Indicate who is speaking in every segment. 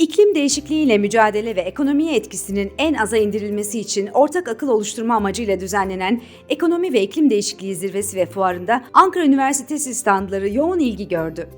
Speaker 1: İklim değişikliğiyle mücadele ve ekonomiye etkisinin en aza indirilmesi için ortak akıl oluşturma amacıyla düzenlenen Ekonomi ve İklim Değişikliği Zirvesi ve Fuarı'nda Ankara Üniversitesi standları yoğun ilgi gördü.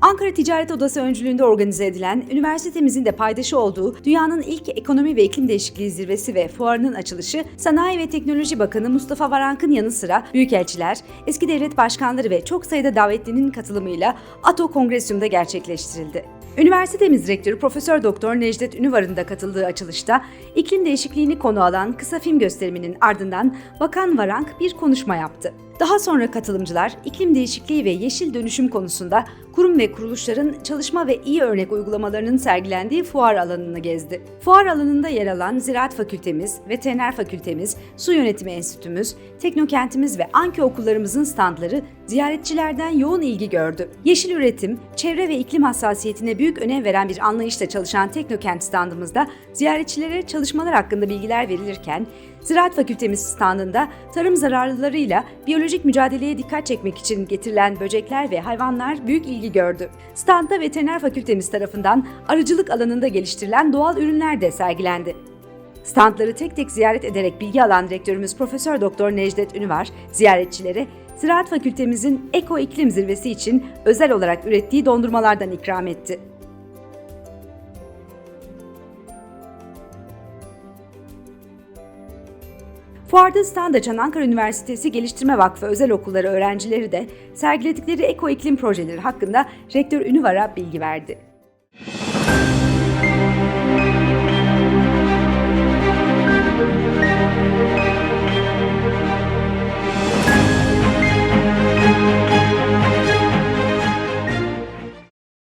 Speaker 1: Ankara Ticaret Odası öncülüğünde organize edilen, üniversitemizin de paydaşı olduğu dünyanın ilk ekonomi ve iklim değişikliği zirvesi ve fuarının açılışı Sanayi ve Teknoloji Bakanı Mustafa Varank'ın yanı sıra büyükelçiler, eski devlet başkanları ve çok sayıda davetlinin katılımıyla ATO Kongresyum'da gerçekleştirildi. Üniversitemiz rektörü Profesör Doktor Necdet Ünüvar'ın da katıldığı açılışta iklim değişikliğini konu alan kısa film gösteriminin ardından Bakan Varank bir konuşma yaptı. Daha sonra katılımcılar iklim değişikliği ve yeşil dönüşüm konusunda kurum ve kuruluşların çalışma ve iyi örnek uygulamalarının sergilendiği fuar alanını gezdi. Fuar alanında yer alan Ziraat Fakültemiz, Veteriner Fakültemiz, Su Yönetimi Enstitümüz, Teknokentimiz ve Anki okullarımızın standları ziyaretçilerden yoğun ilgi gördü. Yeşil üretim, çevre ve iklim hassasiyetine büyük önem veren bir anlayışla çalışan Teknokent standımızda ziyaretçilere çalışmalar hakkında bilgiler verilirken, Ziraat Fakültemiz standında tarım zararlılarıyla biyolojik mücadeleye dikkat çekmek için getirilen böcekler ve hayvanlar büyük ilgi gördü. Standta Veteriner Fakültemiz tarafından arıcılık alanında geliştirilen doğal ürünler de sergilendi. Standları tek tek ziyaret ederek bilgi alan rektörümüz Profesör Doktor Necdet Ünüvar ziyaretçilere Ziraat Fakültemizin Eko İklim Zirvesi için özel olarak ürettiği dondurmalardan ikram etti. Fuarda Standaçan Ankara Üniversitesi Geliştirme Vakfı Özel Okulları öğrencileri de sergiledikleri eko iklim projeleri hakkında Rektör Ünüvar'a bilgi verdi.